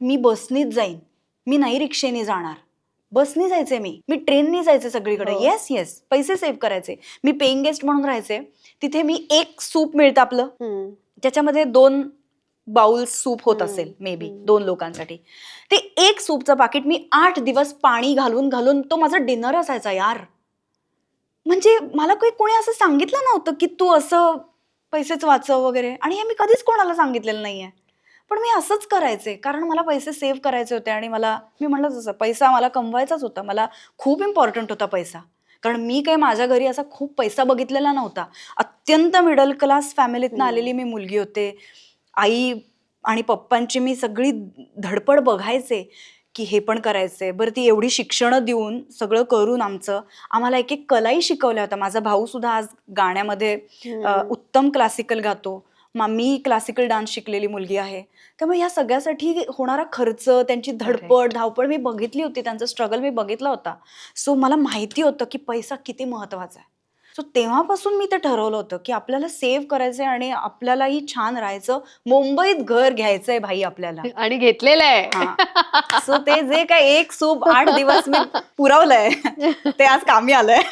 मी बसनीच जाईन. मी नाही रिक्षेने जाणार. बसनी जायचे मी. मी ट्रेननी जायचे सगळीकडे. हो. येस येस पैसे सेव्ह करायचे. मी पेईंग गेस्ट म्हणून राहायचे. तिथे मी एक सूप मिळतं आपलं. हम्म. त्याच्यामध्ये दोन बाउल सूप होत हम्म, असेल मे बी हम्म. दोन लोकांसाठी. ते एक सूपचं पाकिट मी आठ दिवस पाणी घालून घालून तो माझा डिनर असायचा यार. म्हणजे मला काही कोणी असं सांगितलं नव्हतं की तू असं पैसेच वाचव वगैरे. आणि हे मी कधीच कोणाला सांगितलेलं नाहीये. पण मी असंच करायचे कारण मला पैसे सेव्ह करायचे होते आणि मला मी म्हणलं तसं पैसा मला कमवायचाच होता. मला खूप इम्पॉर्टंट होता पैसा. कारण मी काही माझ्या घरी असा खूप पैसा बघितलेला नव्हता. अत्यंत मिडल क्लास फॅमिलीतनं. आलेली मी मुलगी होते. आई आणि पप्पांची मी सगळी धडपड बघायचे की हे पण करायचंय. बरं ती एवढी शिक्षणं देऊन सगळं करून आमचं. आम्हाला एक एक कलाही शिकवल्या होत्या. माझा भाऊ सुद्धा आज गाण्यामध्ये. उत्तम क्लासिकल गातो. मा मी क्लासिकल डान्स शिकलेली मुलगी आहे. त्यामुळे या सगळ्यासाठी होणारा खर्च त्यांची धडपड धावपळ मी बघितली होती त्यांचं स्ट्रगल मी बघितला होता. सो मला माहिती होतं की पैसा किती महत्त्वाचा आहे. सो तेव्हापासून मी ते ठरवलं होतं की आपल्याला सेव्ह करायचंय आणि आपल्यालाही छान राहायचं. मुंबईत घर घ्यायचंय भाई आपल्याला. आणि घेतलेलं आहे. सो ते जे काय एक सूप आठ दिवस मी पुरवलंय ते आज कामी आलंय.